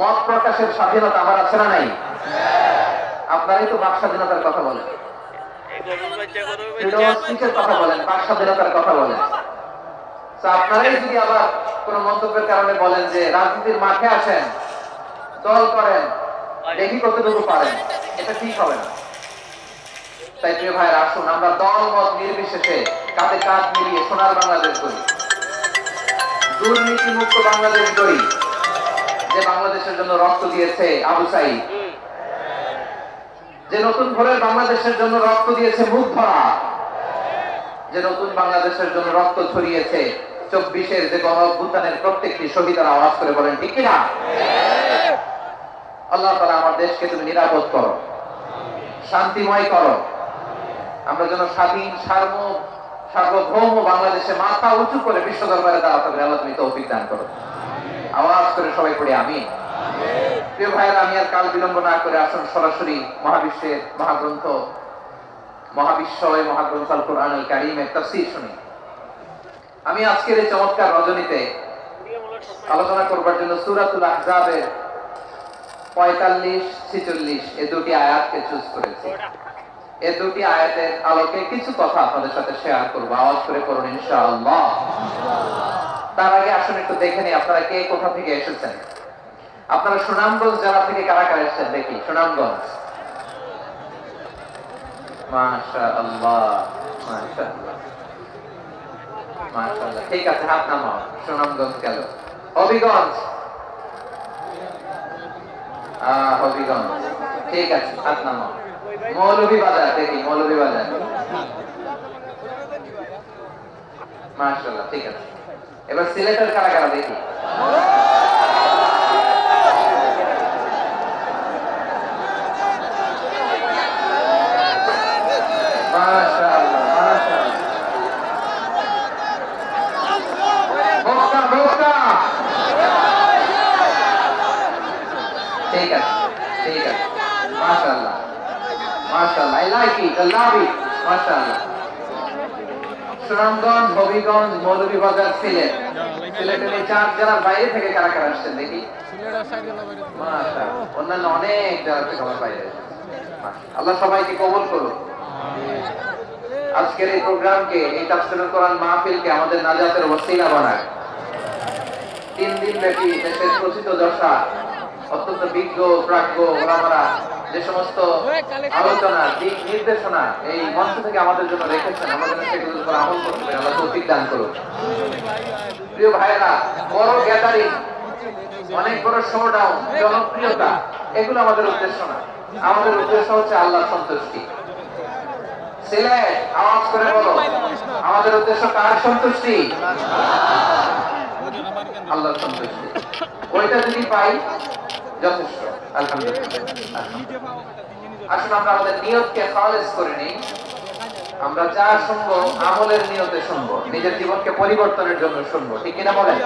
মত প্রকাশের স্বাধীনতা আমার আছে না নাই? আপনারাই তো বাক স্বাধীনতার কথা বলেন। দল করেন পারেন, এটা ঠিক হবে তাই আসুন, আমরা দল নির্বিশেষে কাঁধে কাঁধ মিলিয়ে সোনার বাংলাদেশ করি দুর্নীতি মুক্ত বাংলাদেশ গড়ি। যে বাংলাদেশের জন্য রক্ত দিয়েছে আবু সাইদ। যে নতুন ভোরের বাংলাদেশের জন্য রক্ত দিয়েছে মুখ ধরা যে নতুন বাংলাদেশের জন্য রক্ত ছড়িয়েছে চব্বিশের যে গণ অভ্যুত্থানের প্রত্যেকটি শহীদার আওয়াজ করে বলেন, ঠিক কিনা? আল্লাহ তালা আমার দেশকে তুমি নিরাপদ করো, শান্তিময় করো। আমরা যেন স্বাধীন সার্ব সার্বভৌম বাংলাদেশে মাথা উঁচু করে বিশ্ব দরবারে দাঁড়াতে পারি আল্লাহ তুমি তৌফিক দান করো। আওয়াজ করে সবাই পড়ি আমি প্রিয় ভাইয়েরা, আমি আর কাল বিলম্ব না করে আসুন সরাসরি মহাবিশ্বের মহাগ্রন্থ, মহাবিশ্বয় মহাগ্রন্থ আল কোরআন কারিমের তাফসীর শুনি। আমি আজকের এই চমৎকার রজনীতে আলোচনা করবার জন্য সূরাতুল আহজাবের পঁয়তাল্লিশ ছিচল্লিশ এ দুটি আয়াতকে চুজ করেছি। এ দুটি আয়াতের আলোকে কিছু কথা আপনাদের সাথে শেয়ার করব। আওয়াজ করে করুন ইনশাআল্লাহ। তার আগে আসুন একটু দেখে নিই, আপনারা কে কোথা থেকে এসেছেন? আপনারা সুনামগঞ্জ জেলা থেকে কারা কারা এসেছেন দেখি, সুনামগঞ্জ। হবিগঞ্জ। ঠিক আছে, হাত নামাও। মৌলভী বাজার দেখি মৌলভী বাজার মাশাআল্লাহ, ঠিক আছে। এবার সিলেটের কারা কারা দেখি? ঠিক আছে ঠিক আছে। মাশাআল্লাহ মাশাআল্লাহ। I like it I love it মাশাআল্লাহ। সুনামগঞ্জ, হবিগঞ্জ, মৌলভীবাজার, সিলেট। সিলেটের এই চার জেলার বাইরে থেকে কারা কারা আসছেন দেখি? অন্যান্য অনেক জেলা থেকে আমার বাইরে আল্লাহ সবাইকে কবুল করুন আজকের এই প্রোগ্রামকে, এই তাফসীরুল কোরআন মাহফিলকে আমাদের নাজাতের ওসিলা বানায়। তিন দিন ব্যাপী দেশের প্রচিত দশা, অত্যন্ত বিজ্ঞ, প্রাজ্ঞ ওলামারা যে সমস্ত আলোচনা দিক নির্দেশনা এই মঞ্চ থেকে আমাদের জন্য রেখেছেন আমাদের সেগুলোর উপর আমল করতে পারি আল্লাহ তৌফিক দান করুন। প্রিয় ভাইয়েরা বড় গ্যাদারিং অনেক বড় শোডাউন জনপ্রিয়তা এগুলো আমাদের উদ্দেশ্য না। আমাদের উদ্দেশ্য হচ্ছে আল্লাহ সন্তুষ্টি। সিলেট আওয়াজ করে বলো আমাদের উদ্দেশ্য কার সন্তুষ্টি? আল্লাহর সন্তুষ্টি। ওইটা যদি পাই যথেষ্ট আসলে আমরা আমাদের আমরা যা শুনব, আমলের নিয়তে শুনব, নিজের জীবনকে পরিবর্তনের জন্য শুনব, ঠিক কিনা বলেন?